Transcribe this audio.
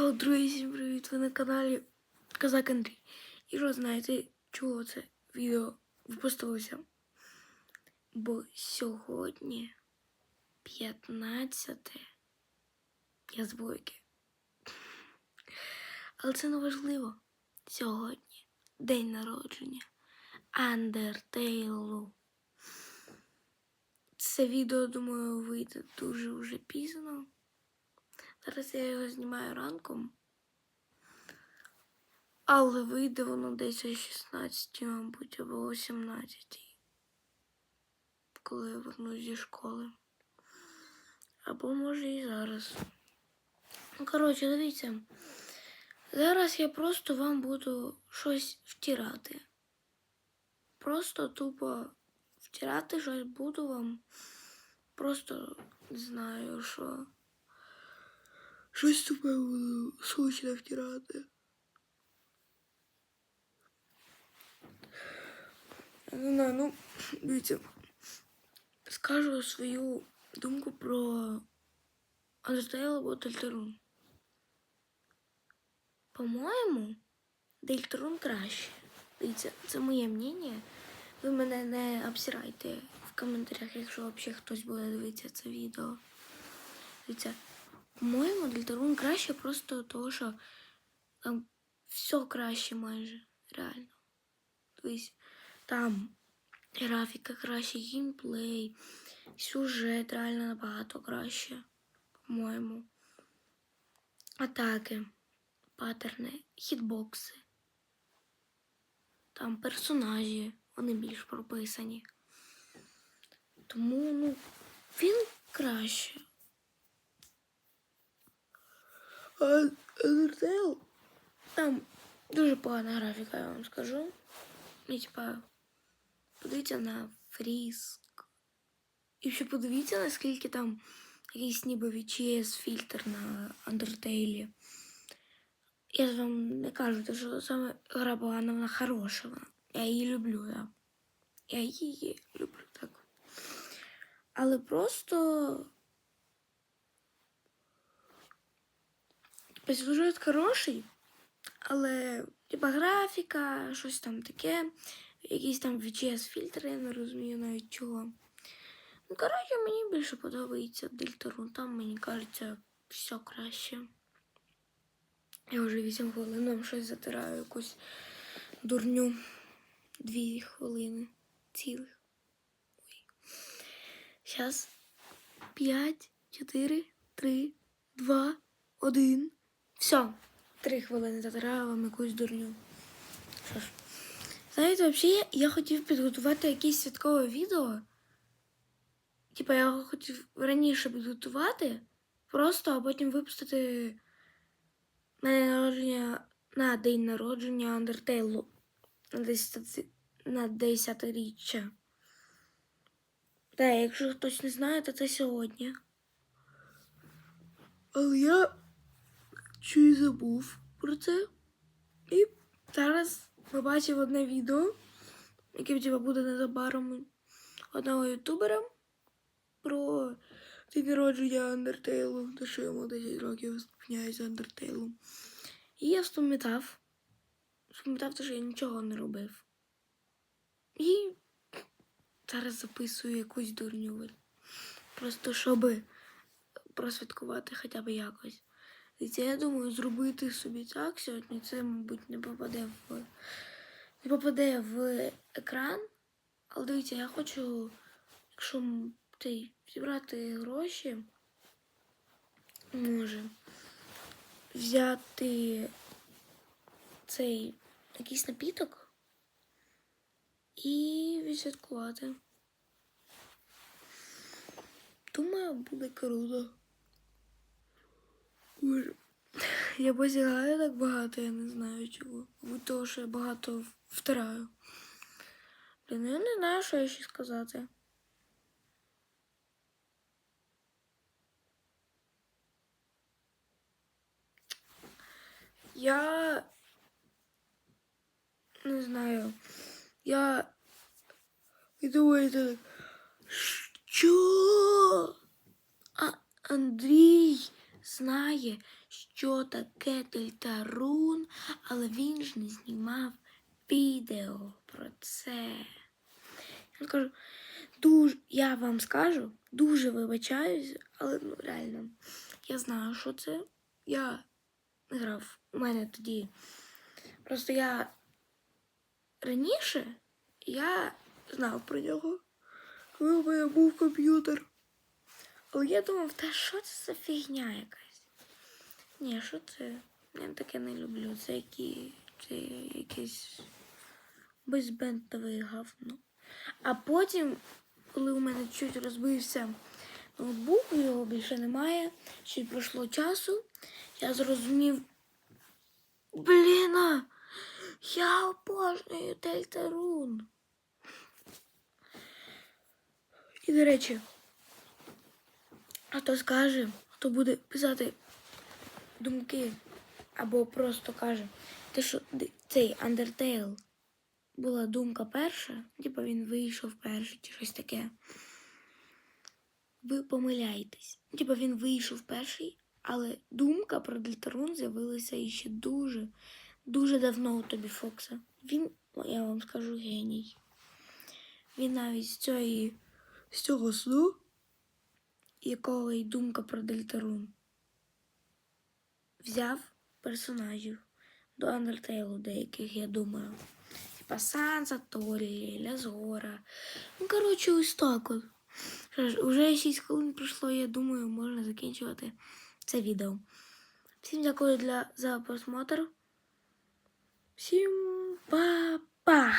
Йо, друзі, привіт! Ви на каналі Казак Андрій. І що знаєте, чого це відео випустилося? Бо сьогодні 15 я з бойки. Але це не важливо. Сьогодні день народження Андертейлу. Це відео, думаю, вийде дуже вже пізно. Зараз я його знімаю ранком. Але вийде воно десь о 16, мабуть, або о 17. Коли я вернусь зі школи. Або може і зараз. Ну, коротше, дивіться. Зараз я просто вам буду щось втирати. Просто тупо втирати щось буду вам. Просто знаю, що. Щось тупе буду втирати. Не знаю, ну, дивіться. Скажу свою думку про Undertale або Дельтарун. По-моєму, Дельтарун краще. Дивіться, це моє мнення. Ви мене не обсирайте в коментарях, якщо взагалі хтось буде дивитися це відео. Дивіться, по-моєму, Дельтарун краще просто того, що там все краще майже, реально. Тобто там графіка краще, геймплей, сюжет реально набагато краще, по-моєму. Атаки, паттерни, хітбокси. Там персонажі, вони більш прописані. Тому, ну, він краще. А Undertale, там дуже погана графіка, я вам скажу. І типа, подивіться на фріск. І ще подивіться, наскільки там якийсь ніби VGS фільтр на Undertale. Я ж вам не кажу, що саме гра погана, вона хороша. Я її люблю, да. Я її люблю так. Але просто сюжет хороший, але типа графіка, щось там таке, якісь там VGS фільтри, я не розумію навіть чого. Ну, коротше, мені більше подобається Дельтарун. Там, мені кажеться, все краще. Я вже 8 хвилин вам щось затираю, якусь дурню. Дві хвилини цілих. Ой. Зараз 5, 4, 3, 2, 1. Все. Три хвилини затираю вам якусь дурню. Що ж. Знаєте, взагалі я хотів підготувати якесь святкове відео. Типа я його хотів раніше підготувати, просто а потім випустити на день народження на день народження Андертейлу на 10 на 10 річчя. Так, якщо хтось не знає, то це сьогодні. Але я чую забув про це. І зараз побачив одне відео, яке типу, буде незабаром одного ютубера про день народження Андертейлу, те, що йому 10 років спиняється Андертейлом. І я вспам'ятав, те, що я нічого не робив. І зараз записую якусь дурню. Просто щоб просвяткувати хоча б якось. І я думаю зробити собі так сьогодні. Це, мабуть, не попаде в не попаде в екран. Але дивіться, я хочу, якщо цей, зібрати гроші, може взяти цей якийсь напіток і відсвяткувати. Думаю, буде круто. Боже. Я посягаю так багато, я не знаю чого. Будь того, що я багато втираю. Блін, я не знаю, що я ще сказати. Я не знаю. Я і думаю, так, що? А Андрій знає, що таке Дельтарун, але він ж не знімав відео про це. Я кажу, дуже, я вам скажу, дуже вибачаюсь, але ну реально, я знаю, що це. Я грав у мене тоді. Просто я раніше я знав про нього, коли у мене був комп'ютер. Але я думав, та що це за фігня якась? Ні, що це? Я таке не люблю. Це які. Це якесь безбентове говно. А потім, коли у мене чуть розбився ноутбук, його більше немає, чуть пройшло часу, я зрозумів. Блін, я обожнюю Дельтарун. І, до речі, хто скаже, хто буде писати думки, або просто каже, те, що цей Undertale була думка перша, типу він вийшов перший чи щось таке. Ви помиляєтесь. Типу він вийшов перший, але думка про Дельтарун з'явилася іще дуже, дуже давно у Тобі Фокса. Він, я вам скажу, геній. Він навіть з цієї, з цього сну, якого й думка про Дельтарун, взяв персонажів до Undertale деяких, я думаю. Типа Санса, Торі, Лязгора. Ну, коротше, ось так от. Уже 6 хвилин пройшло, я думаю, можна закінчувати це відео. Всім дякую для, за просмотр. Всім па-па!